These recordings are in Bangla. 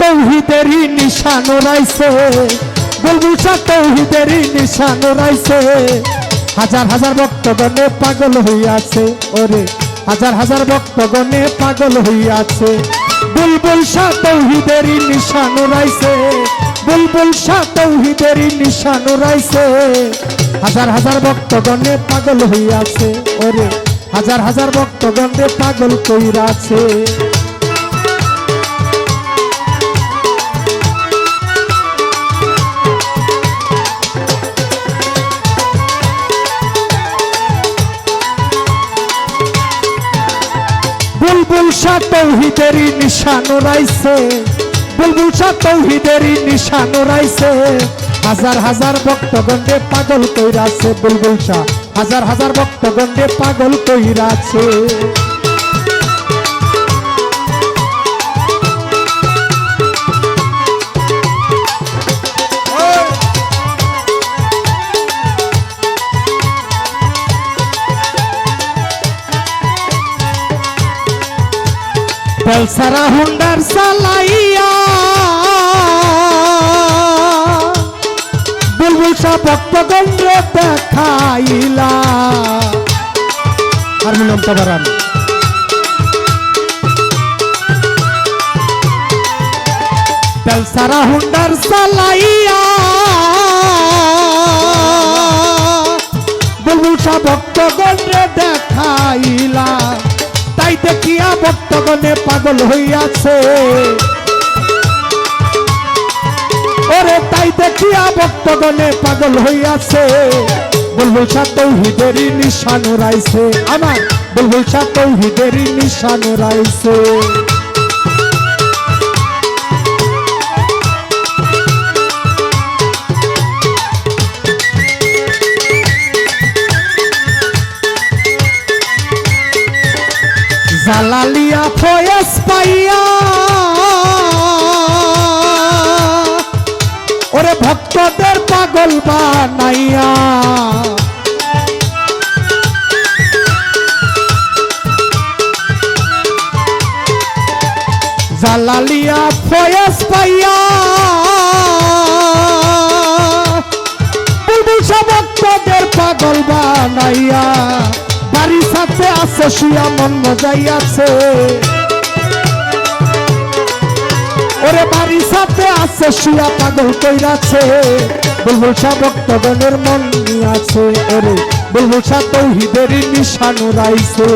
তৌহিদেরই নিশান রাইছে বুলবুল শাহ তৌহিদেরই নিশান রাইছে হাজার হাজার ভক্তগণে পাগল হইয়াছে। ওরে, হাজার হাজার ভক্তগণে পাগল হইয়াছে। বুলবুল শাহ তৌহিদেরই নিশান রাইছে বুলবুল শাহ তৌহিদেরই নিশান রাইছে হাজার হাজার ভক্তগণে পাগল হইয়াছে। ওরে, হাজার হাজার ভক্তগণে পাগল কইরাছে। বুলবুল শাহ তৌহিদেরই নিশান রাইছে। বুলবুল শাহ তৌহিদেরই নিশান রাইছে। হাজার হাজার ভক্তগণে পাগল কইরাছে বুলবুল শাহ হাজার হাজার ভক্তগণে পাগল কইরাছে। বেলসারা হুন্ডার সালাইয়া। বুলবুল শাহ ভক্তগণে দেখাইলা। হারমোনিয়ামটা বাড়ান বেলসারা হুন্ডার সালাইয়া। বুলবুল শাহ ভক্তগণে দেখাইলা। তাই দেখিয়া বর্তমানে পাগল হইয়াছে। ওরে তাই দেখিয়া বর্তমানে পাগল হইয়াছে। বুলবুল শাহ তৌহিদেরই নিশান রাইছে। আমার বুলবুল শাহ তৌহিদেরই নিশান রাইছে। জালালিয়া ফয়েস পাইয়া। ওরে ভক্তদের পাগল বানাইয়া। জালালিয়া ফয়েস পাইয়া। বুলবুল সব ভক্তদের পাগল বানাইয়া। সাথে আছে, শুয়া মন মজাই আছে ওরে বাড়ির সাথে আছে, শুয়া পাগল কইরাছে। বুলবুল শাহ ভক্তগণের মন আছে, ওরে বুলবুল শাহ তৌহিদেরই নিশানো রাইছে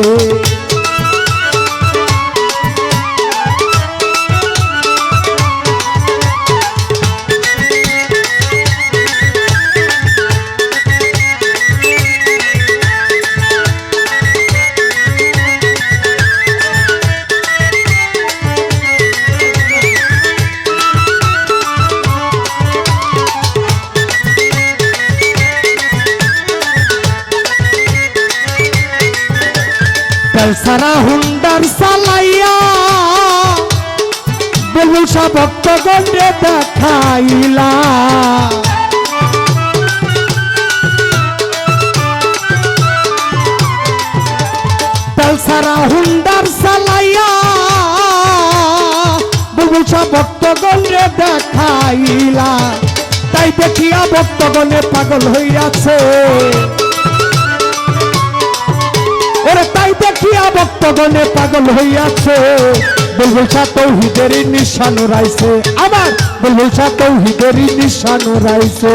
সারা হুন্ডার সালাইয়া। বুলবুল শাহ ভক্তগণে দেখাইলা। সারা হুন্ডার সালাইয়া। বুলবুল শাহ ভক্তগণে দেখাইলা। তাই দেখিয়া ভক্তগণে পাগল হইয়াছে। ভক্তগণে পাগল হইয়াছে। বুলবুল শাহ তৌহিদেরই নিশান রাইছে আমার বুলবুল শাহ তৌহিদেরই নিশান রাইছে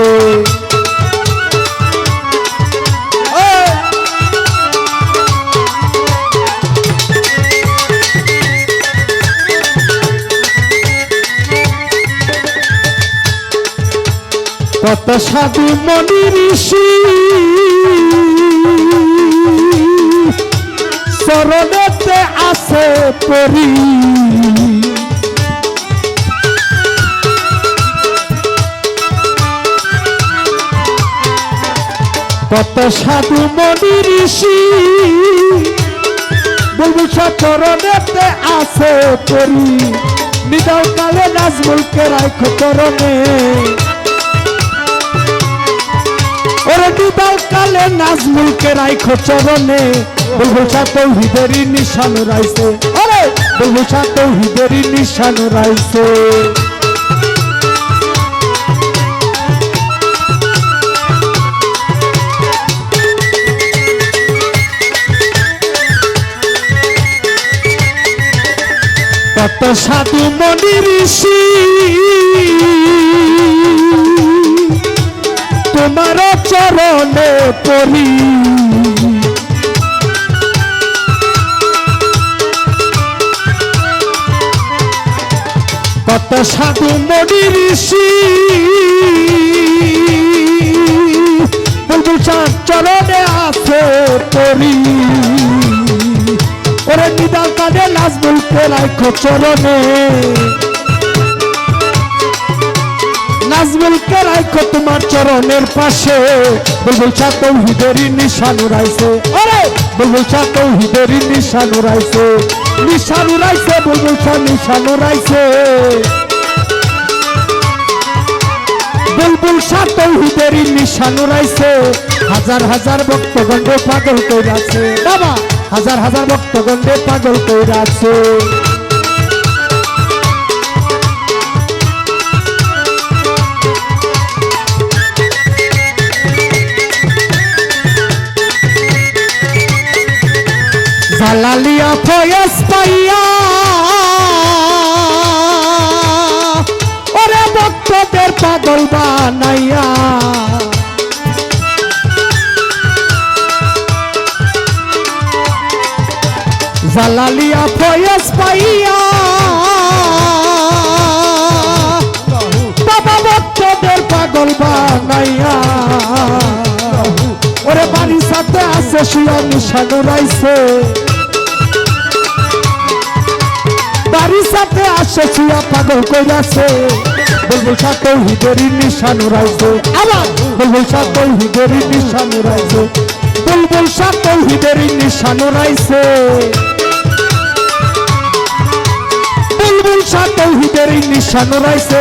কত সাধু মনি ঋষি। চরণেতে আছে পরি। কত সাধু মনি ঋষি বুলবুল চরণেতে আছে পরি। নিদাও কালে নাজমুলকে রাখ চরণে। ওরে নিদাও কালে নাজমুলকে রাখ চরণে। বুলবুল তৌহিদেরই নিশান রাইছে। ওরে বুলবুল শাহ তৌহিদেরই নিশান রাইছে। কত সাধু মনি ঋষি তোমার চরণে পড়ি। কত সাধু মনি ঋষি। বুলবুল চাঁদ চরণে আছে পড়ি ওরে নিদাল কানে নাজমুল পেলাই চরণে। নাজমুল কে রাখো তোমার চরণের পাশে। বুলবুল চা তৌহিদেরই নিশান উড়াইছে। ওরে বুলবুল চা তৌহিদেরই নিশান উড়াইছে। নিশান উড়াইছে বুলবুল চা নিশান উড়াইছে। বুলবুল শাহ তৌহিদেরই নিশান উড়াইছে হাজার হাজার ভক্তগণে পাগল কইরাছে। বাবা, হাজার হাজার ভক্তগণে পাগল কইরাছে। জালালিয়া ফয়েস পাইয়া ভক্তদের পাগল বানাইয়া। জালালিয়া ফয়েস পাইয়া। বাবা ভক্তদের পাগল বানাইয়া। ওরে বাড়ির সাথে আছে শুয়া নিশান রাইছে। বাড়ির সাথে শুয়া পাগল কইলাছে বুলবুল শাহ তৌহিদেরই নিশান উড়াইছে। আবার? বুলবুল শাহ তৌহিদেরই নিশান উড়াইছে। বুলবুল শাহ তৌহিদেরই নিশান উড়াইছে। বুলবুল শাহ নিশান রাইছে।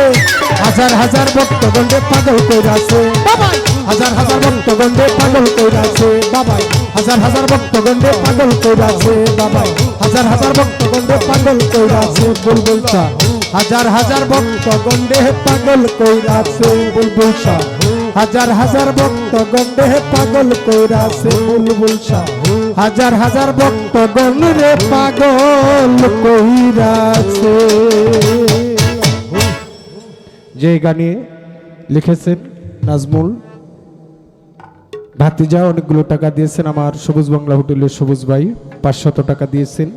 হাজার হাজার ভক্তগণে পাগল কইরাছে বাবাই। হাজার হাজার ভক্তগণে পাগল কইরাছে বাবাই। হাজার হাজার ভক্তগণে পাগল কইরাছে বাবাই। হাজার হাজার ভক্তগণে পাগল কইরাছে বুলবুল শাহ। হাজার হাজার ভক্তগণে পাগল কইরাছে বুলবুল শাহ। হাজার হাজার ভক্তগণে পাগল কইরাছে বুলবুল শাহ। হাজার হাজার ভক্তগণ রে পাগল কইরাছে যে গানে লিখেছেন নাজমুল, ভাতিজা অনেকগুলো টাকা দিয়েছেন, আমার সবুজ বাংলা হোটেলের সবুজ ভাই পাঁচশত টাকা দিয়েছেন।